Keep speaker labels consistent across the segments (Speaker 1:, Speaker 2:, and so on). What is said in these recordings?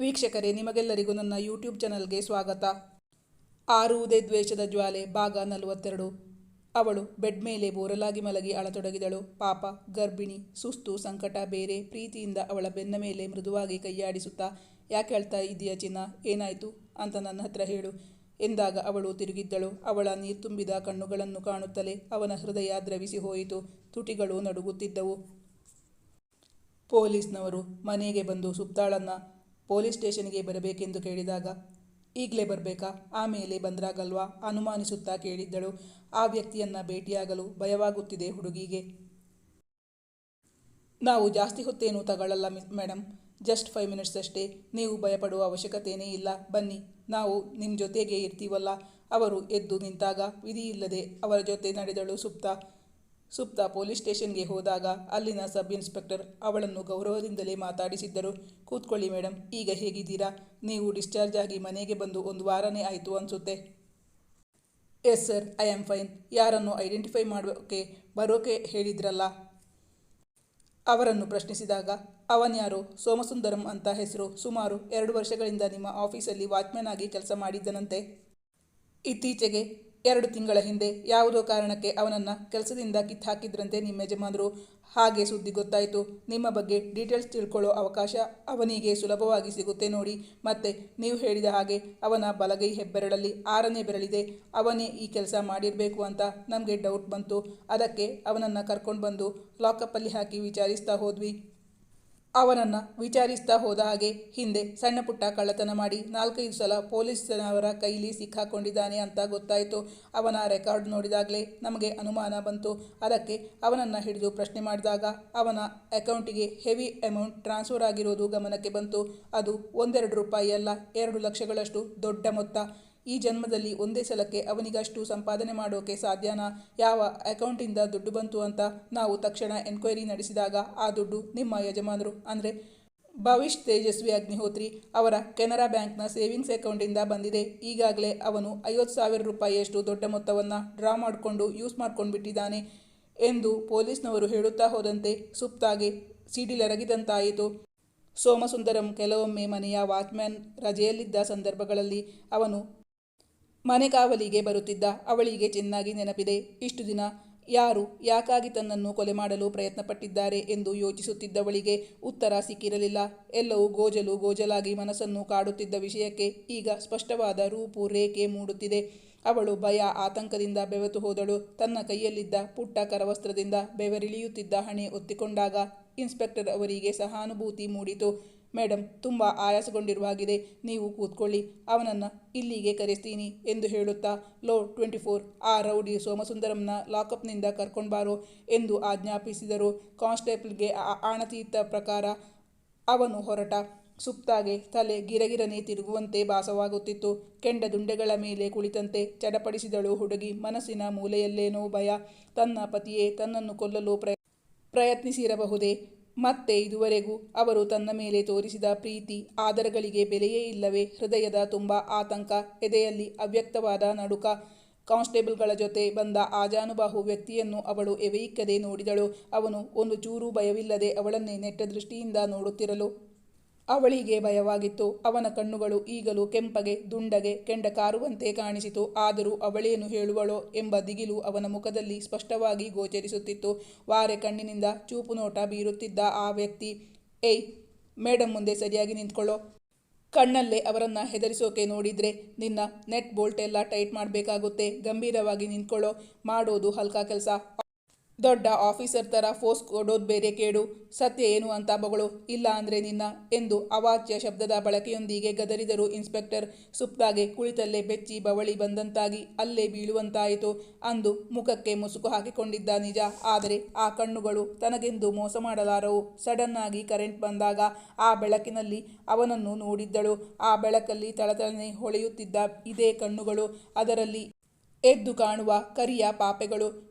Speaker 1: ವೀಕ್ಷಕರೇ, ನಿಮಗೆಲ್ಲರಿಗೂ ನನ್ನ ಯೂಟ್ಯೂಬ್ ಚಾನಲ್ಗೆ ಸ್ವಾಗತ. ಆರುವುದೇ ದ್ವೇಷದ ಜ್ವಾಲೆ, ಭಾಗ ನಲವತ್ತೆರಡು. ಅವಳು ಬೆಡ್ ಮೇಲೆ ಬೋರಲಾಗಿ ಮಲಗಿ ಅಳತೊಡಗಿದಳು. ಪಾಪ, ಗರ್ಭಿಣಿ, ಸುಸ್ತು, ಸಂಕಟ, ಬೇರೆ ಪ್ರೀತಿಯಿಂದ ಅವಳ ಬೆನ್ನ ಮೇಲೆ ಮೃದುವಾಗಿ ಕೈಯಾಡಿಸುತ್ತಾ, ಯಾಕೆ ಹೇಳ್ತಾ ಇದೆಯಾ ಚಿನ್ನ? ಏನಾಯಿತು ಅಂತ ನನ್ನ ಹತ್ರ ಹೇಳು. ಎಂದಾಗ ಅವಳು ತಿರುಗಿದ್ದಳು. ಅವಳ ನೀರ್ತುಂಬಿದ ಕಣ್ಣುಗಳನ್ನು ಕಾಣುತ್ತಲೇ ಅವನ ಹೃದಯ ದ್ರವಿಸಿ ಹೋಯಿತು. ತುಟಿಗಳು ನಡುಗುತ್ತಿದ್ದವು. ಪೊಲೀಸ್ನವರು ಮನೆಗೆ ಬಂದು ಸುಪ್ತಾಳನ್ನ ಪೊಲೀಸ್ ಸ್ಟೇಷನ್ಗೆ ಬರಬೇಕೆಂದು ಕೇಳಿದಾಗ, ಈಗಲೇ ಬರಬೇಕಾ? ಆಮೇಲೆ ಬಂದ್ರಾಗಲ್ವಾ? ಅನುಮಾನಿಸುತ್ತಾ ಕೇಳಿದ್ದಳು. ಆ ವ್ಯಕ್ತಿಯನ್ನ ಭೇಟಿಯಾಗಲು ಭಯವಾಗುತ್ತಿದೆ ಹುಡುಗಿಗೆ. ನಾವು ಜಾಸ್ತಿ ಹೊತ್ತೇನು ತಗೊಳ್ಳಲ್ಲ ಮೇಡಮ್ ಜಸ್ಟ್ ಫೈವ್ ಮಿನಿಟ್ಸ್ ಅಷ್ಟೇ. ನೀವು ಭಯಪಡುವ ಅವಶ್ಯಕತೆಯೇ ಇಲ್ಲ. ಬನ್ನಿ. ನಾವು ನಿಮ್ಮ ಜೊತೆಗೆ ಇರ್ತೀವಲ್ಲ. ಅವರು ಎದ್ದು ನಿಂತಾಗ ವಿಧಿಯಿಲ್ಲದೆ ಅವರ ಜೊತೆ ನಡೆದಳು ಸುಪ್ತ. ಸುಪ್ತ ಪೊಲೀಸ್ ಸ್ಟೇಷನ್ಗೆ ಹೋದಾಗ ಅಲ್ಲಿನ ಸಬ್ ಇನ್ಸ್ಪೆಕ್ಟರ್ ಅವಳನ್ನು ಗೌರವದಿಂದಲೇ ಮಾತಾಡಿಸಿದ್ದರು. ಕೂತ್ಕೊಳ್ಳಿ ಮೇಡಮ್ ಈಗ ಹೇಗಿದ್ದೀರಾ? ನೀವು ಡಿಸ್ಚಾರ್ಜ್ ಆಗಿ ಮನೆಗೆ ಬಂದು ಒಂದು ವಾರನೇ ಆಯಿತು ಅನಿಸುತ್ತೆ. Yes sir, I am fine. ಯಾರನ್ನು ಐಡೆಂಟಿಫೈ ಮಾಡೋಕೆ, ಬರೋಕೆ ಹೇಳಿದ್ರಲ್ಲ? ಅವರನ್ನು ಪ್ರಶ್ನಿಸಿದಾಗ ಅವನ್ಯಾರು ಸೋಮಸುಂದರಂ ಅಂತ ಹೆಸರು. ಸುಮಾರು ಎರಡು ವರ್ಷಗಳಿಂದ ನಿಮ್ಮ ಆಫೀಸಲ್ಲಿ ವಾಚ್ಮ್ಯಾನ್ ಆಗಿ ಕೆಲಸ ಮಾಡಿದ್ದನಂತೆ. ಇತ್ತೀಚೆಗೆ ಎರಡು ತಿಂಗಳ ಹಿಂದೆ ಯಾವುದೋ ಕಾರಣಕ್ಕೆ ಅವನನ್ನು ಕೆಲಸದಿಂದ ಕಿತ್ತಾಕಿದ್ರಂತೆ ನಿಮ್ಮ ಯಜಮಾನರು. ಹಾಗೆ ಸುದ್ದಿ ಗೊತ್ತಾಯಿತು. ನಿಮ್ಮ ಬಗ್ಗೆ ಡೀಟೇಲ್ಸ್ ತಿಳ್ಕೊಳ್ಳೋ ಅವಕಾಶ ಅವನಿಗೆ ಸುಲಭವಾಗಿ ಸಿಗುತ್ತೆ ನೋಡಿ. ಮತ್ತೆ ನೀವು ಹೇಳಿದ ಹಾಗೆ ಅವನ ಬಲಗೈ ಹೆಬ್ಬೆರಳಲ್ಲಿ ಆರನೇ ಬೆರಳಿದೆ. ಅವನೇ ಈ ಕೆಲಸ ಮಾಡಿರಬೇಕು ಅಂತ ನಮಗೆ ಡೌಟ್ ಬಂತು. ಅದಕ್ಕೆ ಅವನನ್ನು ಕರ್ಕೊಂಡು ಬಂದು ಲಾಕಪ್ಪಲ್ಲಿ ಹಾಕಿ ವಿಚಾರಿಸ್ತಾ ಹೋದ್ವಿ. ಅವನನ್ನು ವಿಚಾರಿಸ್ತಾ ಹೋದ ಹಾಗೆ ಹಿಂದೆ ಸಣ್ಣ ಪುಟ್ಟ ಕಳ್ಳತನ ಮಾಡಿ ನಾಲ್ಕೈದು ಸಲ ಪೊಲೀಸನವರ ಕೈಲಿ ಸಿಕ್ಕಾಕೊಂಡಿದ್ದಾನೆ ಅಂತ ಗೊತ್ತಾಯಿತು. ಅವನ ರೆಕಾರ್ಡ್ ನೋಡಿದಾಗಲೇ ನಮಗೆ ಅನುಮಾನ ಬಂತು. ಅದಕ್ಕೆ ಅವನನ್ನು ಹಿಡಿದು ಪ್ರಶ್ನೆ ಮಾಡಿದಾಗ ಅವನ ಅಕೌಂಟಿಗೆ ಹೆವಿ ಅಮೌಂಟ್ ಟ್ರಾನ್ಸ್ಫರ್ ಆಗಿರೋದು ಗಮನಕ್ಕೆ ಬಂತು. ಅದು ಒಂದೆರಡು ರೂಪಾಯಿ ಅಲ್ಲ, ಎರಡು ಲಕ್ಷಗಳಷ್ಟು ದೊಡ್ಡ ಮೊತ್ತ. ಈ ಜನ್ಮದಲ್ಲಿ ಒಂದೇ ಸಲಕ್ಕೆ ಅವನಿಗಷ್ಟು ಸಂಪಾದನೆ ಮಾಡೋಕೆ ಸಾಧ್ಯನಾ? ಯಾವ ಅಕೌಂಟಿಂದ ದುಡ್ಡು ಬಂತು ಅಂತ ನಾವು ತಕ್ಷಣ ಎನ್ಕ್ವೈರಿ ನಡೆಸಿದಾಗ ಆ ದುಡ್ಡು ನಿಮ್ಮ ಯಜಮಾನರು, ಅಂದರೆ ಭವಿಷ್ ತೇಜಸ್ವಿ ಅಗ್ನಿಹೋತ್ರಿ ಅವರ ಕೆನರಾ ಬ್ಯಾಂಕ್ನ ಸೇವಿಂಗ್ಸ್ ಅಕೌಂಟಿಂದ ಬಂದಿದೆ. ಈಗಾಗಲೇ ಅವನು ಐವತ್ತು ಸಾವಿರ ರೂಪಾಯಿಯಷ್ಟು ದೊಡ್ಡ ಮೊತ್ತವನ್ನು ಡ್ರಾ ಮಾಡಿಕೊಂಡು ಯೂಸ್ ಮಾಡ್ಕೊಂಡು ಬಿಟ್ಟಿದ್ದಾನೆ ಎಂದು ಪೊಲೀಸ್ನವರು ಹೇಳುತ್ತಾ ಹೋದಂತೆ ಸುಪ್ತಾಗೆ ಸಿಡಿಲರಗಿದಂತಾಯಿತು ಸೋಮಸುಂದರಂ ಕೆಲವೊಮ್ಮೆ ಮನೆಯ ವಾಚ್ಮ್ಯಾನ್ ರಜೆಯಲ್ಲಿದ್ದ ಸಂದರ್ಭಗಳಲ್ಲಿ ಅವನು ಮನೆ ಕಾವಲಿಗೆ ಬರುತ್ತಿದ್ದ ಅವಳಿಗೆ ಚೆನ್ನಾಗಿ ನೆನಪಿದೆ. ಇಷ್ಟು ದಿನ ಯಾರು ಯಾಕಾಗಿ ತನ್ನನ್ನು ಕೊಲೆ ಮಾಡಲು ಪ್ರಯತ್ನಪಟ್ಟಿದ್ದಾರೆ ಎಂದು ಯೋಚಿಸುತ್ತಿದ್ದವಳಿಗೆ ಉತ್ತರ ಸಿಕ್ಕಿರಲಿಲ್ಲ. ಎಲ್ಲವೂ ಗೋಜಲು ಗೋಜಲಾಗಿ ಮನಸ್ಸನ್ನು ಕಾಡುತ್ತಿದ್ದ ವಿಷಯಕ್ಕೆ ಈಗ ಸ್ಪಷ್ಟವಾದ ರೂಪು ರೇಖೆ ಮೂಡುತ್ತಿದೆ. ಅವಳು ಭಯ, ಆತಂಕದಿಂದ ಬೆವತು ಹೋದಳು. ತನ್ನ ಕೈಯಲ್ಲಿದ್ದ ಪುಟ್ಟ ಕರವಸ್ತ್ರದಿಂದ ಬೆವರಿಳಿಯುತ್ತಿದ್ದ ಹಣೆ ಒತ್ತಿಕೊಂಡಾಗ ಇನ್ಸ್ಪೆಕ್ಟರ್ ಅವರಿಗೆ ಸಹಾನುಭೂತಿ ಮೂಡಿತು. ಮೇಡಮ್ ತುಂಬ ಆಯಾಸಗೊಂಡಿರುವ ಹಾಗಿದೆ ನೀವು ಕೂತ್ಕೊಳ್ಳಿ. ಅವನನ್ನು ಇಲ್ಲಿಗೆ ಕರೆಸ್ತೀನಿ ಎಂದು ಹೇಳುತ್ತಾ, ಲೋ ಟ್ವೆಂಟಿ ಫೋರ್, ಆ ರೌಡಿ ಸೋಮಸುಂದರಂನ ಲಾಕಪ್ನಿಂದ ಕರ್ಕೊಂಡ್ಬಾರೋ ಎಂದು ಆಜ್ಞಾಪಿಸಿದರು. ಕಾನ್ಸ್ಟೇಬಲ್ಗೆ ಆಣತಿಯಿತ್ತ ಪ್ರಕಾರ ಅವನು ಹೊರಟ. ಸುಪ್ತಾಗೆ ತಲೆ ಗಿರಗಿರನೆ ತಿರುಗುವಂತೆ ಭಾಸವಾಗುತ್ತಿತ್ತು. ಕೆಂಡ ದುಂಡೆಗಳ ಮೇಲೆ ಕುಳಿತಂತೆ ಚಡಪಡಿಸಿದಳು ಹುಡುಗಿ. ಮನಸ್ಸಿನ ಮೂಲೆಯಲ್ಲೇನೋ ಭಯ. ತನ್ನ ಪತಿಯೇ ತನ್ನನ್ನು ಕೊಲ್ಲಲು ಪ್ರಯ ಪ್ರಯತ್ನಿಸಿರಬಹುದೇ? ಮತ್ತೆ ಇದುವರೆಗೂ ಅವರು ತನ್ನ ಮೇಲೆ ತೋರಿಸಿದ ಪ್ರೀತಿ, ಆದರಗಳಿಗೆ ಬೆಲೆಯೇ ಇಲ್ಲವೇ ಹೃದಯದ ತುಂಬ ಆತಂಕ, ಎದೆಯಲ್ಲಿ ಅವ್ಯಕ್ತವಾದ ನಡುಕ, ಕಾನ್ಸ್ಟೇಬಲ್ಗಳ ಜೊತೆ ಬಂದ ಆಜಾನುಬಾಹು ವ್ಯಕ್ತಿಯನ್ನು ಅವಳು ಎವೆಯಿಕ್ಕದೆ ನೋಡಿದಳು. ಅವನು ಒಂದು ಚೂರು ಭಯವಿಲ್ಲದೆ ಅವಳನ್ನೇ ನೆಟ್ಟ ದೃಷ್ಟಿಯಿಂದ ನೋಡುತ್ತಿರಲು ಅವಳಿಗೆ ಭಯವಾಗಿತ್ತು. ಅವನ ಕಣ್ಣುಗಳು ಈಗಲೂ ಕೆಂಪಗೆ, ದುಂಡಗೆ ಕೆಂಡ ಕಾರುವಂತೆ ಕಾಣಿಸಿತು. ಆದರೂ ಅವಳೇನು ಹೇಳುವಳೋ ಎಂಬ ದಿಗಿಲು ಅವನ ಮುಖದಲ್ಲಿ ಸ್ಪಷ್ಟವಾಗಿ ಗೋಚರಿಸುತ್ತಿತ್ತು. ವಾರೆ ಕಣ್ಣಿನಿಂದ ಚೂಪು ನೋಟ ಬೀರುತ್ತಿದ್ದ ಆ ವ್ಯಕ್ತಿ, ಏಯ್ ಮೇಡಮ್ ಮುಂದೆ ಸರಿಯಾಗಿ ನಿಂತ್ಕೊಳ್ಳೋ. ಕಣ್ಣಲ್ಲೇ ಅವರನ್ನು ಹೆದರಿಸೋಕೆ ನೋಡಿದ್ರೆ ನಿನ್ನ ನೆಟ್ ಬೋಲ್ಟ್ ಎಲ್ಲ ಟೈಟ್ ಮಾಡಬೇಕಾಗುತ್ತೆ. ಗಂಭೀರವಾಗಿ ನಿಂತ್ಕೊಳ್ಳೋ. ಮಾಡೋದು ಹಲ್ಕಾ ಕೆಲಸ. ದೊಡ್ಡ ಆಫೀಸರ್ ಥರ ಫೋರ್ಸ್ ಕೊಡೋದು ಬೇರೆ ಕೇಡು. ಸತ್ಯ ಏನು ಅಂತ ಬಗಳು ಇಲ್ಲ ಅಂದರೆ ನಿನ್ನ ಎಂದು ಅವಾಚ್ಯ ಶಬ್ದದ ಬಳಕೆಯೊಂದಿಗೆ ಗದರಿದರು ಇನ್ಸ್ಪೆಕ್ಟರ್. ಸುಪ್ತಾಗೆ ಕುಳಿತಲ್ಲೇ ಬೆಚ್ಚಿ ಬವಳಿ ಬಂದಂತಾಗಿ ಅಲ್ಲೇ ಬೀಳುವಂತಾಯಿತು. ಅಂದು ಮುಖಕ್ಕೆ ಮುಸುಕು ಹಾಕಿಕೊಂಡಿದ್ದ ನಿಜ, ಆದರೆ ಆ ಕಣ್ಣುಗಳು ತನಗೆಂದು ಮೋಸ ಮಾಡಲಾರವು. ಸಡನ್ನಾಗಿ ಕರೆಂಟ್ ಬಂದಾಗ ಆ ಬೆಳಕಿನಲ್ಲಿ ಅವನನ್ನು ನೋಡಿದ್ದಳು. ಆ ಬೆಳಕಲ್ಲಿ ತಳತಳನೆ ಹೊಳೆಯುತ್ತಿದ್ದ ಇದೇ ಕಣ್ಣುಗಳು. ಅದರಲ್ಲಿ ಎದ್ದು ಕಾಣುವ ಕರಿಯ ಪಾಪೆಗಳು.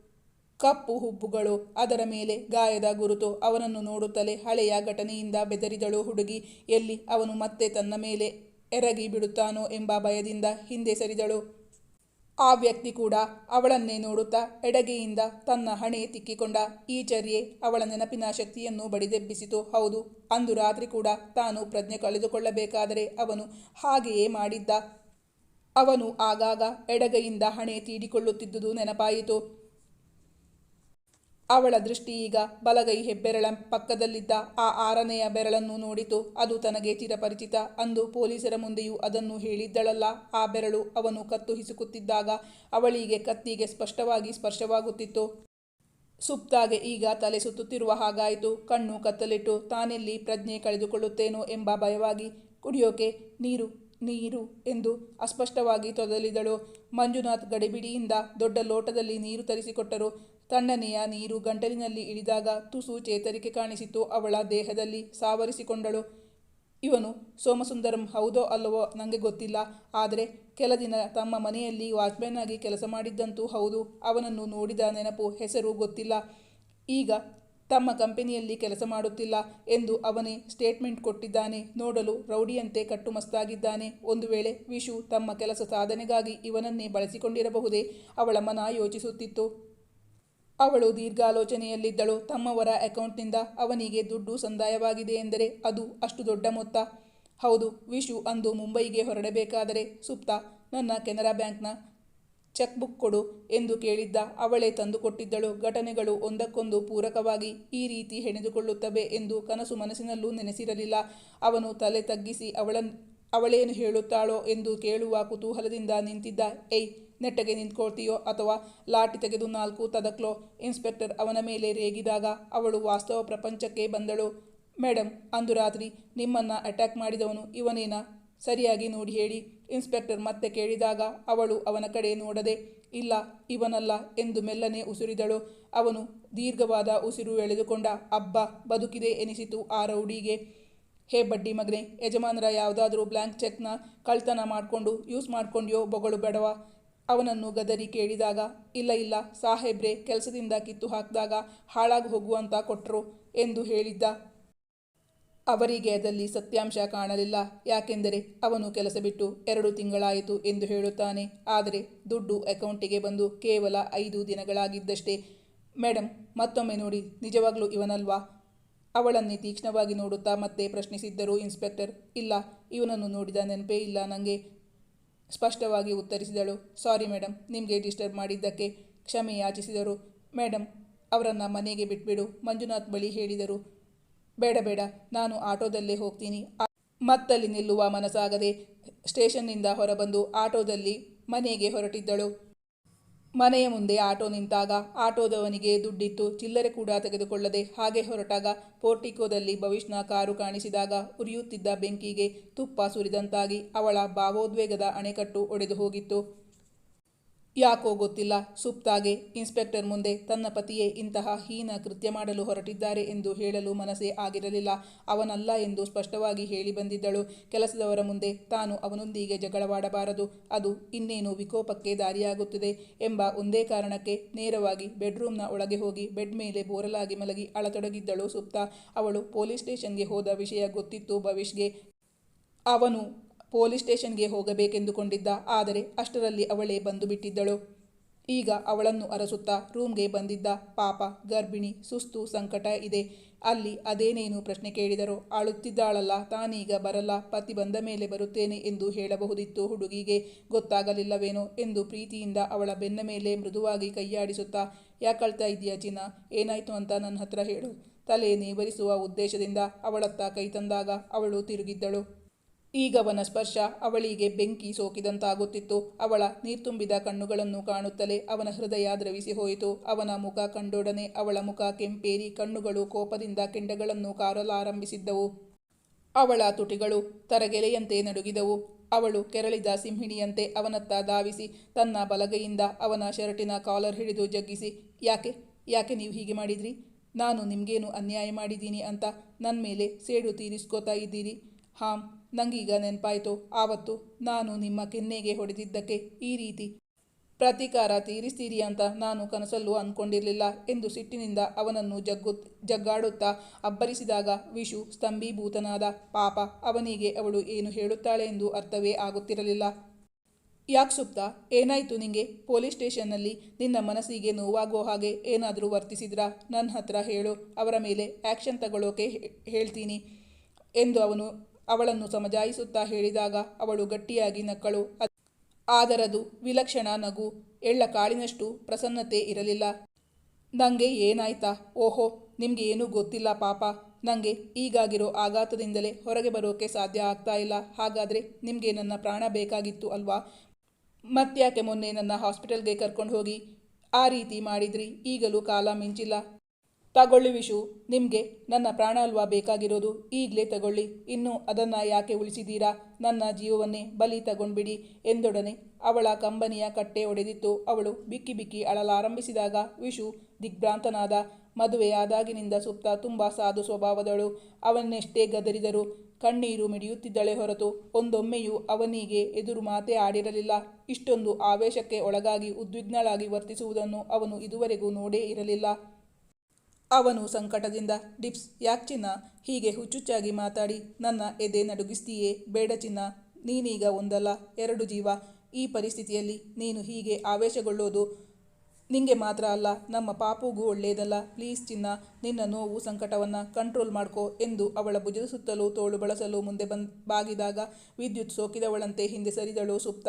Speaker 1: ಕಪ್ಪು ಹುಬ್ಬುಗಳು ಅದರ ಮೇಲೆ ಗಾಯದ ಗುರುತು ಅವನನ್ನು ನೋಡುತ್ತಲೇ ಹಳೆಯ ಘಟನೆಯಿಂದ ಬೆದರಿದಳು ಹುಡುಗಿ. ಎಲ್ಲಿ ಅವನು ಮತ್ತೆ ತನ್ನ ಮೇಲೆ ಎರಗಿ ಬಿಡುತ್ತಾನೋ ಎಂಬ ಭಯದಿಂದ ಹಿಂದೆ ಸರಿದಳು. ಆ ವ್ಯಕ್ತಿ ಕೂಡ ಅವಳನ್ನೇ ನೋಡುತ್ತಾ ಎಡಗೆಯಿಂದ ತನ್ನ ಹಣೆ ತಿಕ್ಕಿಕೊಂಡ. ಈ ಚರ್ಯೆ ಅವಳ ನೆನಪಿನ ಶಕ್ತಿಯನ್ನು ಬಡಿದೆಬ್ಬಿಸಿತು. ಹೌದು, ಅಂದು ರಾತ್ರಿ ಕೂಡ ತಾನು ಪ್ರಜ್ಞೆ ಕಳೆದುಕೊಳ್ಳಬೇಕಾದರೆ ಅವನು ಹಾಗೆಯೇ ಮಾಡಿದ್ದ. ಅವನು ಆಗಾಗ ಎಡಗೈಯಿಂದ ಹಣೆ ತೀಡಿಕೊಳ್ಳುತ್ತಿದ್ದುದು ನೆನಪಾಯಿತು. ಅವಳ ದೃಷ್ಟಿ ಈಗ ಬಲಗೈ ಹೆಬ್ಬೆರಳ ಪಕ್ಕದಲ್ಲಿದ್ದ ಆ ಆರನೆಯ ಬೆರಳನ್ನು ನೋಡಿತು. ಅದು ತನಗೆ ಚಿರಪರಿಚಿತ ಅಂದು ಪೊಲೀಸರ ಮುಂದೆಯೂ ಅದನ್ನು ಹೇಳಿದ್ದಳಲ್ಲ. ಆ ಬೆರಳು ಅವನು ಕತ್ತು ಹಿಸುಕುತ್ತಿದ್ದಾಗ ಅವಳಿಗೆ ಕತ್ತಿಗೆ ಸ್ಪಷ್ಟವಾಗಿ ಸ್ಪರ್ಶವಾಗುತ್ತಿತ್ತು. ಸುಪ್ತಾಗೆ ಈಗ ತಲೆ ಸುತ್ತುತ್ತಿರುವ ಹಾಗಾಯಿತು. ಕಣ್ಣು ಕತ್ತಲಿಟ್ಟು, ತಾನೆಲ್ಲಿ ಪ್ರಜ್ಞೆ ಕಳೆದುಕೊಳ್ಳುತ್ತೇನೋ ಎಂಬ ಭಯವಾಗಿ ಕುಡಿಯೋಕೆ ನೀರು ನೀರು ಎಂದು ಅಸ್ಪಷ್ಟವಾಗಿ ತೊದಲಿದಳು. ಮಂಜುನಾಥ್ ಗಡಿಬಿಡಿಯಿಂದ ದೊಡ್ಡ ಲೋಟದಲ್ಲಿ ನೀರು ತರಿಸಿಕೊಟ್ಟರು. ತಣ್ಣನೆಯ ನೀರು ಗಂಟಲಿನಲ್ಲಿ ಇಳಿದಾಗ ತುಸು ಚೇತರಿಕೆ ಕಾಣಿಸಿತು. ಅವಳ ದೇಹದಲ್ಲಿ ಸಾವರಿಸಿಕೊಂಡಳು. ಇವನು, ಸೋಮಸುಂದರಂ ಹೌದೋ ಅಲ್ಲವೋ ನನಗೆ ಗೊತ್ತಿಲ್ಲ. ಆದರೆ ಕೆಲ ದಿನ ತಮ್ಮ ಮನೆಯಲ್ಲಿ ವಾಚ್ಮ್ಯಾನ್ ಆಗಿ ಕೆಲಸ ಮಾಡಿದ್ದಂತೂ ಹೌದು. ಅವನನ್ನು ನೋಡಿದ ನೆನಪು ಹೆಸರು ಗೊತ್ತಿಲ್ಲ. ಈಗ ತಮ್ಮ ಕಂಪನಿಯಲ್ಲಿ ಕೆಲಸ ಮಾಡುತ್ತಿಲ್ಲ ಎಂದು ಅವನೇ ಸ್ಟೇಟ್ಮೆಂಟ್ ಕೊಟ್ಟಿದ್ದಾನೆ. ನೋಡಲು ರೌಡಿಯಂತೆ ಕಟ್ಟುಮಸ್ತಾಗಿದ್ದಾನೆ. ಒಂದು ವೇಳೆ ವಿಶು ತಮ್ಮ ಕೆಲಸ ಸಾಧನೆಗಾಗಿ ಇವನನ್ನೇ ಬಳಸಿಕೊಂಡಿರಬಹುದೇ? ಅವಳ ಮನ ಯೋಚಿಸುತ್ತಿತ್ತು. ಅವಳು ದೀರ್ಘಾಲೋಚನೆಯಲ್ಲಿದ್ದಳು. ತಮ್ಮವರ ಅಕೌಂಟ್ನಿಂದ ಅವನಿಗೆ ದುಡ್ಡು ಸಂದಾಯವಾಗಿದೆ ಎಂದರೆ ಅದು ಅಷ್ಟು ದೊಡ್ಡ ಮೊತ್ತ. ಹೌದು, ವಿಶು ಅಂದು ಮುಂಬೈಗೆ ಹೊರಡಬೇಕಾದರೆ, ಸುಪ್ತ, ನನ್ನ ಕೆನರಾ ಬ್ಯಾಂಕ್ನ ಚೆಕ್ ಬುಕ್ ಕೊಡು ಎಂದು ಕೇಳಿದ್ದ ಅವಳೇ ತಂದುಕೊಟ್ಟಿದ್ದಳು ಘಟನೆಗಳು ಒಂದಕ್ಕೊಂದು ಪೂರಕವಾಗಿ ಈ ರೀತಿ ಹೆಣೆದುಕೊಳ್ಳುತ್ತವೆ ಎಂದು ಕನಸು ಮನಸ್ಸಿನಲ್ಲೂ ನೆನೆಸಿರಲಿಲ್ಲ. ಅವನು ತಲೆ ತಗ್ಗಿಸಿ ಅವಳ ಅವಳೇನು ಹೇಳುತ್ತಾಳೋ ಎಂದು ಕೇಳುವ ಕುತೂಹಲದಿಂದ ನಿಂತಿದ್ದ. ಏಯ್ ನೆಟ್ಟಗೆ ನಿಂತ್ಕೊಳ್ತೀಯೋ ಅಥವಾ ಲಾಠಿ ತೆಗೆದು ನಾಲ್ಕು ತದಕ್ಲೋ ಇನ್ಸ್ಪೆಕ್ಟರ್ ಅವನ ಮೇಲೆ ರೇಗಿದಾಗ ಅವಳು ವಾಸ್ತವ ಪ್ರಪಂಚಕ್ಕೆ ಬಂದಳು. ಮೇಡಮ್ ಅಂದು ರಾತ್ರಿ ನಿಮ್ಮನ್ನು ಅಟ್ಯಾಕ್ ಮಾಡಿದವನು ಇವನೇನ? ಸರಿಯಾಗಿ ನೋಡಿ ಹೇಳಿ. ಇನ್ಸ್ಪೆಕ್ಟರ್ ಮತ್ತೆ ಕೇಳಿದಾಗ ಅವಳು ಅವನ ಕಡೆ ನೋಡದೆ, ಇಲ್ಲ, ಇವನಲ್ಲ ಎಂದು ಮೆಲ್ಲನೆ ಉಸಿರಿದಳು. ಅವನು ದೀರ್ಘವಾದ ಉಸಿರು ಎಳೆದುಕೊಂಡ, ಅಬ್ಬ, ಬದುಕಿದೆ ಎನಿಸಿತು ಆ ರೌಡಿಗೆ. ಹೇ ಬಡ್ಡಿ ಮಗನೆ, ಯಜಮಾನರ ಯಾವುದಾದ್ರೂ ಬ್ಲ್ಯಾಂಕ್ ಚೆಕ್ನ ಕಳ್ತನ ಮಾಡಿಕೊಂಡು, ಯೂಸ್ ಮಾಡ್ಕೊಂಡ್ಯೋ ಬೊಗಳು ಬೇಡವಾ? ಅವನನ್ನು ಗದರಿ ಕೇಳಿದಾಗ, ಇಲ್ಲ ಇಲ್ಲ, ಸಾಹೇಬ್ರೆ, ಕೆಲಸದಿಂದ ಕಿತ್ತು ಹಾಕಿದಾಗ ಹಾಳಾಗಿ ಹೋಗುವಂತ ಕೊಟ್ಟರು ಎಂದು ಹೇಳಿದ್ದ. ಅವರಿಗೆ ಅದರಲ್ಲಿ ಸತ್ಯಾಂಶ ಕಾಣಲಿಲ್ಲ. ಯಾಕೆಂದರೆ ಅವನು ಕೆಲಸ ಬಿಟ್ಟು ಎರಡು ತಿಂಗಳಾಯಿತು ಎಂದು ಹೇಳುತ್ತಾನೆ. ಆದರೆ ದುಡ್ಡು ಅಕೌಂಟಿಗೆ ಬಂದು ಕೇವಲ ಐದು ದಿನಗಳಾಗಿದ್ದಷ್ಟೇ. ಮೇಡಮ್ ಮತ್ತೊಮ್ಮೆ ನೋಡಿ, ನಿಜವಾಗ್ಲೂ ಇವನಲ್ವಾ? ಅವಳನ್ನೇ ತೀಕ್ಷ್ಣವಾಗಿ ನೋಡುತ್ತಾ ಮತ್ತೆ ಪ್ರಶ್ನಿಸಿದ್ದರು ಇನ್ಸ್ಪೆಕ್ಟರ್. ಇಲ್ಲ, ಇವನನ್ನು ನೋಡಿದ ನೆನಪೇ ಇಲ್ಲ ನನಗೆ ಸ್ಪಷ್ಟವಾಗಿ ಉತ್ತರಿಸಿದಳು. ಸಾರಿ ಮೇಡಮ್ ನಿಮಗೆ ಡಿಸ್ಟರ್ಬ್ ಮಾಡಿದ್ದಕ್ಕೆ ಕ್ಷಮೆ ಯಾಚಿಸಿದರು. ಮೇಡಮ್ ಅವರನ್ನು ಮನೆಗೆ ಬಿಟ್ಬಿಡು. ಮಂಜುನಾಥ್ ಬಳಿ ಹೇಳಿದರು. ಬೇಡ ಬೇಡ, ನಾನು ಆಟೋದಲ್ಲೇ ಹೋಗ್ತೀನಿ. ಮತ್ತಲ್ಲಿ ನಿಲ್ಲುವ ಮನಸ್ಸಾಗದೆ ಸ್ಟೇಷನ್ನಿಂದ ಹೊರಬಂದು ಆಟೋದಲ್ಲಿ ಮನೆಗೆ ಹೊರಟಿದ್ದಳು. ಮನೆಯ ಮುಂದೆ ಆಟೋ ನಿಂತಾಗ ಆಟೋದವನಿಗೆ ದುಡ್ಡಿತ್ತು. ಚಿಲ್ಲರೆ ಕೂಡ ತೆಗೆದುಕೊಳ್ಳದೆ ಹಾಗೆ ಹೊರಟಾಗ ಪೋರ್ಟಿಕೋದಲ್ಲಿ ಭವಿಷ್ಣ ಕಾರು ಕಾಣಿಸಿದಾಗ ಉರಿಯುತ್ತಿದ್ದ ಬೆಂಕಿಗೆ ತುಪ್ಪ ಸುರಿದಂತಾಗಿ ಅವಳ ಭಾವೋದ್ವೇಗದ ಅಣೆಕಟ್ಟು ಒಡೆದು ಹೋಗಿತ್ತು. ಯಾಕೋ ಗೊತ್ತಿಲ್ಲ. ಸುಪ್ತಾಗೆ ಇನ್ಸ್ಪೆಕ್ಟರ್ ಮುಂದೆ ತನ್ನ ಪತಿಯೇ ಇಂತಹ ಹೀನ ಕೃತ್ಯ ಮಾಡಲು ಹೊರಟಿದ್ದಾರೆ ಎಂದು ಹೇಳಲು ಮನಸ್ಸೇ ಆಗಿರಲಿಲ್ಲ. ಅವನಲ್ಲ ಎಂದು ಸ್ಪಷ್ಟವಾಗಿ ಹೇಳಿ ಬಂದಿದ್ದಳು. ಕೆಲಸದವರ ಮುಂದೆ ತಾನು ಅವನೊಂದಿಗೆ ಜಗಳವಾಡಬಾರದು. ಅದು ಇನ್ನೇನು ವಿಕೋಪಕ್ಕೆ ದಾರಿಯಾಗುತ್ತಿದೆ ಎಂಬ ಒಂದೇ ಕಾರಣಕ್ಕೆ ನೇರವಾಗಿ ಬೆಡ್ರೂಮ್ನ ಒಳಗೆ ಹೋಗಿ ಬೆಡ್ ಮೇಲೆ ಬೋರಲಾಗಿ ಮಲಗಿ ಅಳತೊಡಗಿದ್ದಳು ಸುಪ್ತ. ಅವಳು ಪೊಲೀಸ್ ಸ್ಟೇಷನ್ಗೆ ಹೋದ ವಿಷಯ ಗೊತ್ತಿತ್ತು ಭವಿಷ್ಗೆ. ಅವನು ಪೊಲೀಸ್ ಸ್ಟೇಷನ್ಗೆ ಹೋಗಬೇಕೆಂದುಕೊಂಡಿದ್ದ, ಆದರೆ ಅಷ್ಟರಲ್ಲಿ ಅವಳೇ ಬಂದು ಬಿಟ್ಟಿದ್ದಳು ಈಗ ಅವಳನ್ನು ಅರಸುತ್ತಾ ರೂಮ್ಗೆ ಬಂದಿದ್ದ ಪಾಪ, ಗರ್ಭಿಣಿ, ಸುಸ್ತು ಸಂಕಟ ಇದೆ. ಅಲ್ಲಿ ಅದೇನೇನು ಪ್ರಶ್ನೆ ಕೇಳಿದರು ಅಳುತ್ತಿದ್ದಾಳಲ್ಲ ತಾನೀಗ ಬರಲ್ಲ, ಪತಿ ಬಂದ ಮೇಲೆ ಬರುತ್ತೇನೆ ಎಂದು ಹೇಳಬಹುದಿತ್ತು ಹುಡುಗಿಗೆ. ಗೊತ್ತಾಗಲಿಲ್ಲವೇನೋ ಎಂದು ಪ್ರೀತಿಯಿಂದ ಅವಳ ಬೆನ್ನ ಮೇಲೆ ಮೃದುವಾಗಿ ಕೈಯಾಡಿಸುತ್ತಾ ಯಾಕಳ್ತಾ ಇದೆಯಾ ಚಿನ್ನ? ಏನಾಯ್ತು ಅಂತ ನನ್ನ ಹತ್ರ ಹೇಳು. ತಲೆ ನೇವರಿಸುವ ಉದ್ದೇಶದಿಂದ ಅವಳತ್ತ ಕೈ ತಂದಾಗ ಅವಳು ತಿರುಗಿದ್ದಳು. ಈಗವನ ಸ್ಪರ್ಶ ಅವಳಿಗೆ ಬೆಂಕಿ ಸೋಕಿದಂತಾಗುತ್ತಿತ್ತು. ಅವಳ ನೀರ್ತುಂಬಿದ ಕಣ್ಣುಗಳನ್ನು ಕಾಣುತ್ತಲೇ ಅವನ ಹೃದಯ ದ್ರವಿಸಿ ಹೋಯಿತು. ಅವನ ಮುಖ ಕಂಡೊಡನೆ ಅವಳ ಮುಖ ಕೆಂಪೇರಿ ಕಣ್ಣುಗಳು ಕೋಪದಿಂದ ಕೆಂಡಗಳನ್ನು ಕಾರಲಾರಂಭಿಸಿದ್ದವು. ಅವಳ ತುಟಿಗಳು ತರಗೆಲೆಯಂತೆ ನಡುಗಿದವು. ಅವಳು ಕೆರಳಿದ ಸಿಂಹಿಣಿಯಂತೆ ಅವನತ್ತ ಧಾವಿಸಿ ತನ್ನ ಬಲಗೈಯಿಂದ ಅವನ ಶರ್ಟಿನ ಕಾಲರ್ ಹಿಡಿದು ಜಗ್ಗಿಸಿ, ಯಾಕೆ ಯಾಕೆ ನೀವು ಹೀಗೆ ಮಾಡಿದ್ರಿ? ನಾನು ನಿಮಗೇನು ಅನ್ಯಾಯ ಮಾಡಿದ್ದೀನಿ ಅಂತ ನನ್ನ ಮೇಲೆ ಸೇಡು ತೀರಿಸ್ಕೋತಾ ಇದ್ದೀರಿ? ಹಾಂ ನಂಗೀಗ ನೆನಪಾಯಿತು. ಆವತ್ತು ನಾನು ನಿಮ್ಮ ಕೆನ್ನೆಗೆ ಹೊಡೆದಿದ್ದಕ್ಕೆ ಈ ರೀತಿ. ಪ್ರತೀಕಾರ ತೀರಿಸ್ತೀರಿ ಅಂತ ನಾನು ಕನಸಲ್ಲೂ ಅಂದ್ಕೊಂಡಿರಲಿಲ್ಲ ಎಂದು ಸಿಟ್ಟಿನಿಂದ ಅವನನ್ನು ಜಗ್ಗು, ಜಗ್ಗಾಡುತ್ತಾ ಅಬ್ಬರಿಸಿದಾಗ ವಿಶು ಸ್ತಂಭೀಭೂತನಾದ ಪಾಪ ಅವನಿಗೆ ಅವಳು ಏನು ಹೇಳುತ್ತಾಳೆ ಎಂದು ಅರ್ಥವೇ ಆಗುತ್ತಿರಲಿಲ್ಲ. ಯಾಕೆ ಸುಪ್ತ, ಏನಾಯಿತು ನಿಂಗೆ? ಪೊಲೀಸ್ ಸ್ಟೇಷನ್ನಲ್ಲಿ ನಿನ್ನ ಮನಸ್ಸಿಗೆ ನೋವಾಗೋ ಹಾಗೆ ಏನಾದರೂ ವರ್ತಿಸಿದ್ರಾ? ನನ್ನ ಹತ್ರ ಹೇಳು, ಅವರ ಮೇಲೆ ಆ್ಯಕ್ಷನ್ ತಗೊಳ್ಳೋಕೆ ಹೇಳ್ತೀನಿ ಎಂದು ಅವನು ಅವಳನ್ನು ಸಮಜಾಯಿಸುತ್ತಾ ಹೇಳಿದಾಗ ಅವಳು ಗಟ್ಟಿಯಾಗಿ ನಕ್ಕಳು. ಆದರದು ವಿಲಕ್ಷಣ ನಗು, ಎಳ್ಳ ಕಾಳಿನಷ್ಟು ಪ್ರಸನ್ನತೆ ಇರಲಿಲ್ಲ. ನನಗೆ ಏನಾಯ್ತಾ? ಓಹೋ, ನಿಮಗೆ ಏನೂ ಗೊತ್ತಿಲ್ಲ ಪಾಪ. ನನಗೆ ಈಗಾಗಿರೋ ಆಘಾತದಿಂದಲೇ ಹೊರಗೆ ಬರೋಕೆ ಸಾಧ್ಯ ಆಗ್ತಾ ಇಲ್ಲ. ಹಾಗಾದರೆ ನಿಮಗೆ ನನ್ನ ಪ್ರಾಣ ಬೇಕಾಗಿತ್ತು ಅಲ್ವಾ? ಮತ್ತ್ಯಾಕೆ ಮೊನ್ನೆ ನನ್ನ ಹಾಸ್ಪಿಟಲ್ಗೆ ಕರ್ಕೊಂಡು ಹೋಗಿ ಆ ರೀತಿ ಮಾಡಿದ್ರಿ, ಈಗಲೂ ಕಾಲ ಮಿಂಚಿಲ್ಲ. ತಗೊಳ್ಳಿ ವಿಶು ನಿಮಗೆ ನನ್ನ ಪ್ರಾಣ ಅಲ್ವಾ ಬೇಕಾಗಿರೋದು ಈಗಲೇ ತಗೊಳ್ಳಿ, ಇನ್ನು ಅದನ್ನು ಯಾಕೆ ಉಳಿಸಿದ್ದೀರಾ ನನ್ನ ಜೀವವನ್ನೇ ಬಲಿ ತಗೊಂಡ್ಬಿಡಿ ಎಂದೊಡನೆ ಅವಳ ಕಂಬನಿಯ ಕಟ್ಟೆ ಒಡೆದಿತ್ತು. ಅವಳು ಬಿಕ್ಕಿ ಬಿಕ್ಕಿ ಅಳಲಾರಂಭಿಸಿದಾಗ ವಿಶು ದಿಗ್ಭ್ರಾಂತನಾದ ಮದುವೆಯಾದಾಗಿನಿಂದ ಸುಪ್ತ ತುಂಬ ಸಾಧು ಸ್ವಭಾವದಳು. ಅವನ್ನೆಷ್ಟೇ ಗದರಿದರು ಕಣ್ಣೀರು ಮಿಡಿಯುತ್ತಿದ್ದಳೆ ಹೊರತು ಒಂದೊಮ್ಮೆಯೂ ಅವನಿಗೆ ಎದುರು ಮಾತೇ ಆಡಿರಲಿಲ್ಲ. ಇಷ್ಟೊಂದು ಆವೇಶಕ್ಕೆ ಒಳಗಾಗಿ ಉದ್ವಿಗ್ನಳಾಗಿ ವರ್ತಿಸುವುದನ್ನು ಅವನು ಇದುವರೆಗೂ ನೋಡೇ ಇರಲಿಲ್ಲ. ಅವನು ಸಂಕಟದಿಂದ, ಡಿಪ್ಸ್, ಯಾಕೆ ಚಿನ್ನ? ಹೀಗೆ ಹುಚ್ಚುಚ್ಚಾಗಿ ಮಾತಾಡಿ, ನನ್ನ ಎದೆ ನಡುಗಿಸ್ತೀಯೇ? ಬೇಡ ಚಿನ್ನ, ನೀನೀಗ ಒಂದಲ್ಲ, ಎರಡು ಜೀವ. ಈ ಪರಿಸ್ಥಿತಿಯಲ್ಲಿ ನೀನು ಹೀಗೆ ಆವೇಶಗೊಳ್ಳೋದು ನಿಂಗೆ ಮಾತ್ರ ಅಲ್ಲ, ನಮ್ಮ ಪಾಪುಗೂ ಒಳ್ಳೆಯದಲ್ಲ ಪ್ಲೀಸ್ ಚಿನ್ನ, ನಿನ್ನ ನೋವು ಸಂಕಟವನ್ನು ಕಂಟ್ರೋಲ್ ಮಾಡ್ಕೋ ಎಂದು ಅವಳ ಭುಜದ ಸುತ್ತಲೂ ತೋಳು ಬಳಸಲು ಮುಂದೆ ಬಂದ್, ಬಾಗಿದಾಗ ವಿದ್ಯುತ್ ಸೋಕಿದವಳಂತೆ ಹಿಂದೆ ಸರಿದಳು ಸುಪ್ತ.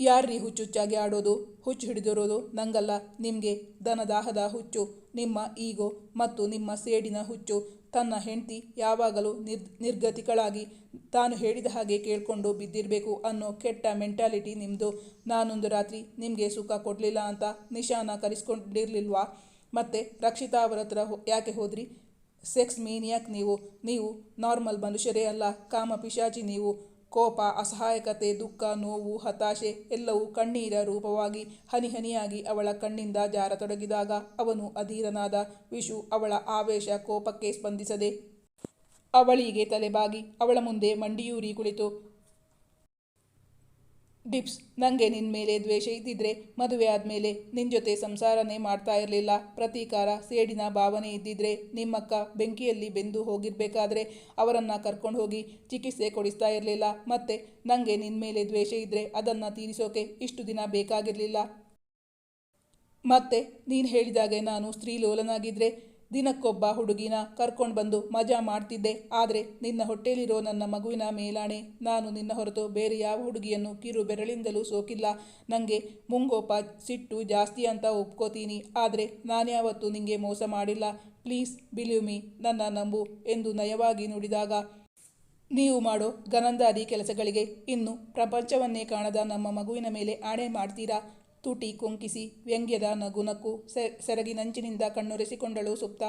Speaker 1: ಯಾರ್ರೀ ಹುಚ್ಚುಚ್ಚಾಗಿ ಆಡೋದು, ಹುಚ್ಚು ಹಿಡಿದಿರೋದು? ನಂಗಲ್ಲ. ನಿಮಗೆ ದನದಾಹದ ಹುಚ್ಚು, ನಿಮ್ಮ ಈಗೋ ಮತ್ತು ನಿಮ್ಮ ಸೇಡಿನ ಹುಚ್ಚು. ತನ್ನ ಹೆಂಡತಿ ಯಾವಾಗಲೂ ನಿರ್ ನಿರ್ಗತಿಗಳಾಗಿ ತಾನು ಹೇಳಿದ ಹಾಗೆ ಕೇಳಿಕೊಂಡು ಬಿದ್ದಿರಬೇಕು ಅನ್ನೋ ಕೆಟ್ಟ ಮೆಂಟಾಲಿಟಿ ನಿಮ್ಮದು ನಾನೊಂದು ರಾತ್ರಿ ನಿಮಗೆ ಸುಖ ಕೊಡಲಿಲ್ಲ ಅಂತ ನಿಶಾನ ಕರೆಸ್ಕೊಂಡಿರಲಿಲ್ವಾ? ಮತ್ತೆ ರಕ್ಷಿತಾ ಅವರ ಹತ್ರ ಯಾಕೆ ಹೋದ್ರಿ? ಸೆಕ್ಸ್ ಮೀನಿಯಾಕ್ ನೀವು? ನೀವು ನಾರ್ಮಲ್ ಮನುಷ್ಯರೇ ಅಲ್ಲ. ಕಾಮ ಪಿಶಾಚಿ ನೀವು. ಕೋಪ, ಅಸಹಾಯಕತೆ, ದುಃಖ, ನೋವು, ಹತಾಶೆ ಎಲ್ಲವೂ ಕಣ್ಣೀರ ರೂಪವಾಗಿ ಹನಿ ಹನಿಯಾಗಿ ಅವಳ ಕಣ್ಣಿಂದ ಜಾರತೊಡಗಿದಾಗ ಅವನು ಅಧೀರನಾದ ವಿಶು ಅವಳ ಆವೇಶ ಕೋಪಕ್ಕೆ ಸ್ಪಂದಿಸದೆ ಅವಳಿಗೆ ತಲೆಬಾಗಿ ಅವಳ ಮುಂದೆ ಮಂಡಿಯೂರಿ ಕುಳಿತು ಡಿಪ್ಸ್ ನನಗೆ ನಿನ್ನ ಮೇಲೆ ದ್ವೇಷ ಇದ್ದಿದ್ರೆ ಮದುವೆ ಆದಮೇಲೆ ನಿನ್ನ ಜೊತೆ ಸಂಸಾರನೇ ಮಾಡ್ತಾ ಇರಲಿಲ್ಲ. ಪ್ರತೀಕಾರ, ಸೇಡಿನ ಭಾವನೆ ಇದ್ದಿದ್ರೆ ನಿಮ್ಮಕ್ಕ ಬೆಂಕಿಯಲ್ಲಿ ಬೆಂದು ಹೋಗಿರಬೇಕಾದ್ರೆ ಅವರನ್ನು ಕರ್ಕೊಂಡು ಹೋಗಿ ಚಿಕಿತ್ಸೆ ಕೊಡಿಸ್ತಾ ಇರಲಿಲ್ಲ. ಮತ್ತು ನನಗೆ ನಿನ್ನ ಮೇಲೆ ದ್ವೇಷ ಇದ್ದರೆ ಅದನ್ನು ತೀರಿಸೋಕೆ ಇಷ್ಟು ದಿನ ಬೇಕಾಗಿರಲಿಲ್ಲ. ಮತ್ತೆ ನೀನು ಹೇಳಿದಾಗೆ ನಾನು ಸ್ತ್ರೀಲೋಲನಾಗಿದ್ದರೆ ದಿನಕ್ಕೊಬ್ಬ ಹುಡುಗಿನ ಕರ್ಕೊಂಡು ಬಂದು ಮಜಾ ಮಾಡ್ತಿದ್ದೆ. ಆದರೆ ನಿನ್ನ ಹೊಟ್ಟೆಲಿರೋ ನನ್ನ ಮಗುವಿನ ಮೇಲಾಣೆ. ನಾನು ನಿನ್ನ ಹೊರತು ಬೇರೆ ಯಾವ ಹುಡುಗಿಯನ್ನು ಕಿರು ಬೆರಳಿಂದಲೂ ಸೋಕಿಲ್ಲ. ನನಗೆ ಮುಂಗೋಪ, ಸಿಟ್ಟು ಜಾಸ್ತಿ ಅಂತ ಒಪ್ಕೋತೀನಿ. ಆದರೆ ನಾನ್ಯಾವತ್ತು ನಿಂಗೆ ಮೋಸ ಮಾಡಿಲ್ಲ. ಪ್ಲೀಸ್ ಬಿಲೀವ್ ಮೀ, ನನ್ನ ನಂಬು ಎಂದು ನಯವಾಗಿ ನುಡಿದಾಗ, ನೀವು ಮಾಡೋ ಗನಂದಾದಿ ಕೆಲಸಗಳಿಗೆ ಇನ್ನು ಪ್ರಪಂಚವನ್ನೇ ಕಾಣದ ನಮ್ಮ ಮಗುವಿನ ಮೇಲೆ ಆಣೆ ಮಾಡ್ತೀರಾ? ತುಟಿ ಕೊಂಕಿಸಿ ವ್ಯಂಗ್ಯದ ನಗು ನಕ್ಕು ಸೆ, ಸೆರಗಿನಂಚಿನಿಂದ ಕಣ್ಣೊರೆಸಿಕೊಂಡಳು ಸುಪ್ತ.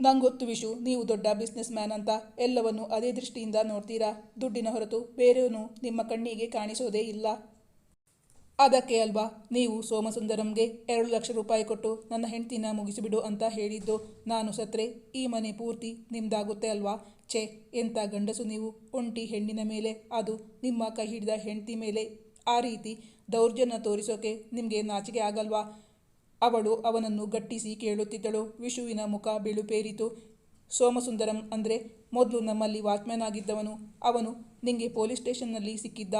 Speaker 1: ನಂಗೊತ್ತು ವಿಶು, ನೀವು ದೊಡ್ಡ ಬಿಸ್ನೆಸ್ ಮ್ಯಾನ್ ಅಂತ ಎಲ್ಲವನ್ನು ಅದೇ ದೃಷ್ಟಿಯಿಂದ ನೋಡ್ತೀರಾ? ದುಡ್ಡಿನ ಹೊರತು ಬೇರೆಯವನು ನಿಮ್ಮ ಕಣ್ಣಿಗೆ ಕಾಣಿಸೋದೇ ಇಲ್ಲ. ಅದಕ್ಕೆ ಅಲ್ವಾ, ನೀವು ಸೋಮಸುಂದರಂಗೆ ಎರಡು ಲಕ್ಷ ರೂಪಾಯಿ ಕೊಟ್ಟು ನನ್ನ ಹೆಂಡ್ತಿನ ಮುಗಿಸಿಬಿಡು ಅಂತ ಹೇಳಿದ್ದು ನಾನು ಸತ್ರೆ. ಈ ಮನೆ ಪೂರ್ತಿ ನಿಮ್ದಾಗುತ್ತೆ ಅಲ್ವಾ? ಛೇ, ಎಂಥ ಗಂಡಸು ನೀವು. ಒಂಟಿ ಹೆಣ್ಣಿನ ಮೇಲೆ, ಅದು ನಿಮ್ಮ ಕೈ ಹಿಡಿದ ಹೆಂಡತಿ ಮೇಲೆ. ಆ ರೀತಿ ದೌರ್ಜನ್ಯ ತೋರಿಸೋಕೆ ನಿಮಗೆ ನಾಚಿಕೆ ಆಗಲ್ವಾ? ಅವಳು ಅವನನ್ನು ಗಟ್ಟಿಸಿ ಕೇಳುತ್ತಿದ್ದಳು. ವಿಷುವಿನ ಮುಖ ಬಿಳುಪೇರಿತು ಸೋಮಸುಂದರಂ ಅಂದರೆ ಮೊದಲು ನಮ್ಮಲ್ಲಿ ವಾಚ್ಮ್ಯಾನ್ ಆಗಿದ್ದವನು. ಅವನು ನಿಂಗೆ ಪೊಲೀಸ್ ಸ್ಟೇಷನ್ನಲ್ಲಿ ಸಿಕ್ಕಿದ್ದ.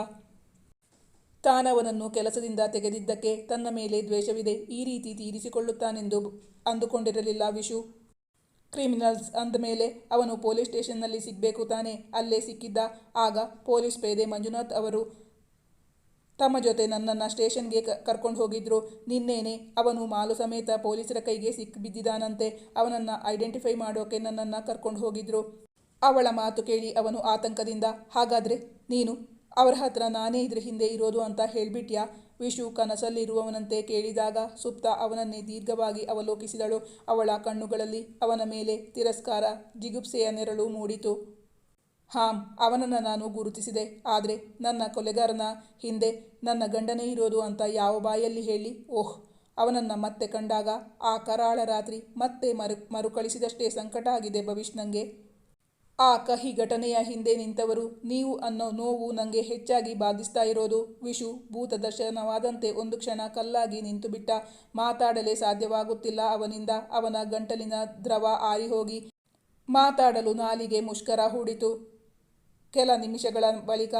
Speaker 1: ತಾನವನನ್ನು ಕೆಲಸದಿಂದ ತೆಗೆದಿದ್ದಕ್ಕೆ ತನ್ನ ಮೇಲೆ ದ್ವೇಷವಿದೆ. ಈ ರೀತಿ ತೀರಿಸಿಕೊಳ್ಳುತ್ತಾನೆಂದು ಅಂದುಕೊಂಡಿರಲಿಲ್ಲ ವಿಷು ಕ್ರಿಮಿನಲ್ಸ್ ಅಂದಮೇಲೆ ಅವನು ಪೊಲೀಸ್ ಸ್ಟೇಷನ್ನಲ್ಲಿ ಸಿಗಬೇಕು ತಾನೇ. ಅಲ್ಲೇ ಸಿಕ್ಕಿದ್ದ. ಆಗ ಪೊಲೀಸ್ ಪೇದೆ ಮಂಜುನಾಥ್ ಅವರು ತಮ್ಮ ಜೊತೆ ನನ್ನನ್ನು ಸ್ಟೇಷನ್ಗೆ ಕರ್ಕೊಂಡು ಹೋಗಿದ್ರು. ನಿನ್ನೇನೆ ಅವನು ಮಾಲು ಸಮೇತ ಪೊಲೀಸರ ಕೈಗೆ ಸಿಕ್ಕಿ ಬಿದ್ದಿದ್ದಾನಂತೆ. ಅವನನ್ನು ಐಡೆಂಟಿಫೈ ಮಾಡೋಕೆ ನನ್ನನ್ನು ಕರ್ಕೊಂಡು ಹೋಗಿದ್ರು. ಅವಳ ಮಾತು ಕೇಳಿ ಅವನು ಆತಂಕದಿಂದ, ಹಾಗಾದರೆ ನೀನು ಅವರ ಹತ್ರ ನಾನೇ ಇದ್ರ ಹಿಂದೆ ಇರೋದು ಅಂತ ಹೇಳ್ಬಿಟ್ಯಾ? ವಿಶು ಕನಸಲ್ಲಿರುವವನಂತೆ ಕೇಳಿದಾಗ ಸುಪ್ತ ಅವನನ್ನೇ ದೀರ್ಘವಾಗಿ ಅವಲೋಕಿಸಿದಳು. ಅವಳ ಕಣ್ಣುಗಳಲ್ಲಿ ಅವನ ಮೇಲೆ ತಿರಸ್ಕಾರ, ಜಿಗುಪ್ಸೆಯ ನೆರಳು ಮೂಡಿತು. ಹಾಂ, ಅವನನ್ನು ನಾನು ಗುರುತಿಸಿದೆ. ಆದರೆ ನನ್ನ ಕೊಲೆಗಾರನ ಹಿಂದೆ ನನ್ನ ಗಂಡನೇ ಇರೋದು ಅಂತ ಯಾವ ಬಾಯಲ್ಲಿ ಹೇಳಿ? ಓಹ್, ಅವನನ್ನು ಮತ್ತೆ ಕಂಡಾಗ ಆ ಕರಾಳ ರಾತ್ರಿ ಮತ್ತೆ ಮರು, ಮರುಕಳಿಸಿದಷ್ಟೇ ಸಂಕಟ ಆಗಿದೆ ಭವಿಷ್ ನನಗೆ ಆ ಕಹಿ ಘಟನೆಯ ಹಿಂದೆ ನಿಂತವರು ನೀವು ಅನ್ನೋ ನೋವು ನನಗೆ ಹೆಚ್ಚಾಗಿ ಬಾಧಿಸ್ತಾ ಇರೋದು. ವಿಶು, ಭೂತ ದರ್ಶನವಾದಂತೆ ಒಂದು ಕ್ಷಣ ಕಲ್ಲಾಗಿ ನಿಂತುಬಿಟ್ಟ ಮಾತಾಡಲೇ ಸಾಧ್ಯವಾಗುತ್ತಿಲ್ಲ ಅವನಿಂದ. ಅವನ ಗಂಟಲಿನ ದ್ರವ ಆರಿಹೋಗಿ ಮಾತಾಡಲು ನಾಲಿಗೆ ಮುಷ್ಕರ ಹೂಡಿತು. ಕೆಲ ನಿಮಿಷಗಳ ಬಳಿಕ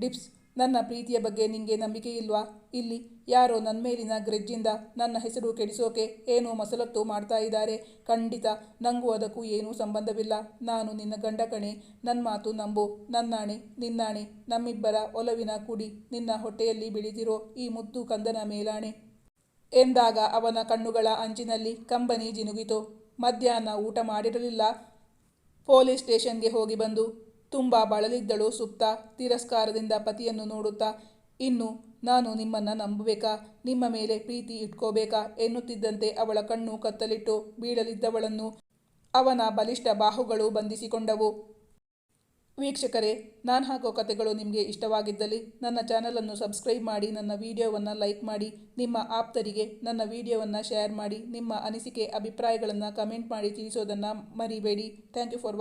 Speaker 1: ಡಿಪ್ಸ್, ನನ್ನ ಪ್ರೀತಿಯ ಬಗ್ಗೆ ನಿಂಗೆ ನಂಬಿಕೆ ಇಲ್ವಾ? ಇಲ್ಲಿ ಯಾರೋ ನನ್ನ ಮೇಲಿನ ಗ್ರೆಜ್ಜಿಂದ ನನ್ನ ಹೆಸರು ಕೆಡಿಸೋಕೆ ಏನೋ ಮಸಲತ್ತು ಮಾಡ್ತಾ ಇದ್ದಾರೆ. ಖಂಡಿತ ನಂಗೂ ಅದಕ್ಕೂ ಏನೂ ಸಂಬಂಧವಿಲ್ಲ. ನಾನು ನಿನ್ನ ಗಂಡ ಕಣೆ. ನನ್ನ ಮಾತು ನಂಬು. ನನ್ನಾಣೆ, ನಿನ್ನಾಣೆ. ನಮ್ಮಿಬ್ಬರ ಒಲವಿನ ಕುಡಿ. ನಿನ್ನ ಹೊಟ್ಟೆಯಲ್ಲಿ ಬೆಳೆದಿರೋ ಈ ಮುದ್ದು ಕಂದನ ಮೇಲಾಣೆ. ಎಂದಾಗ ಅವನ ಕಣ್ಣುಗಳ ಅಂಚಿನಲ್ಲಿ ಕಂಬನಿ ಜಿನುಗಿತು. ಮಧ್ಯಾಹ್ನ ಊಟ ಮಾಡಿರಲಿಲ್ಲ. ಪೊಲೀಸ್ ಸ್ಟೇಷನ್ಗೆ ಹೋಗಿ ಬಂದು ತುಂಬ ಬಳಲಿದ್ದಳು ಸುಪ್ತ, ತಿರಸ್ಕಾರದಿಂದ ಪತಿಯನ್ನು ನೋಡುತ್ತಾ, ಇನ್ನು ನಾನು ನಿಮ್ಮನ್ನು ನಂಬಬೇಕಾ? ನಿಮ್ಮ ಮೇಲೆ ಪ್ರೀತಿ ಇಟ್ಕೋಬೇಕಾ? ಎನ್ನುತ್ತಿದ್ದಂತೆ ಅವಳ ಕಣ್ಣು ಕತ್ತಲಿಟ್ಟು ಬೀಳಲಿದ್ದವಳನ್ನು ಅವನ ಬಲಿಷ್ಠ ಬಾಹುಗಳು ಬಂಧಿಸಿಕೊಂಡವು. ವೀಕ್ಷಕರೇ, ನಾನು ಹಾಕೋ ಕಥೆಗಳು ನಿಮಗೆ ಇಷ್ಟವಾಗಿದ್ದಲ್ಲಿ ನನ್ನ ಚಾನಲನ್ನು ಸಬ್ಸ್ಕ್ರೈಬ್ ಮಾಡಿ, ನನ್ನ ವಿಡಿಯೋವನ್ನು ಲೈಕ್ ಮಾಡಿ, ನಿಮ್ಮ ಆಪ್ತರಿಗೆ ನನ್ನ ವಿಡಿಯೋವನ್ನು ಶೇರ್ ಮಾಡಿ, ನಿಮ್ಮ ಅನಿಸಿಕೆ, ಅಭಿಪ್ರಾಯಗಳನ್ನು ಕಮೆಂಟ್ ಮಾಡಿ ತಿಳಿಸೋದನ್ನು ಮರಿಬೇಡಿ. Thank you for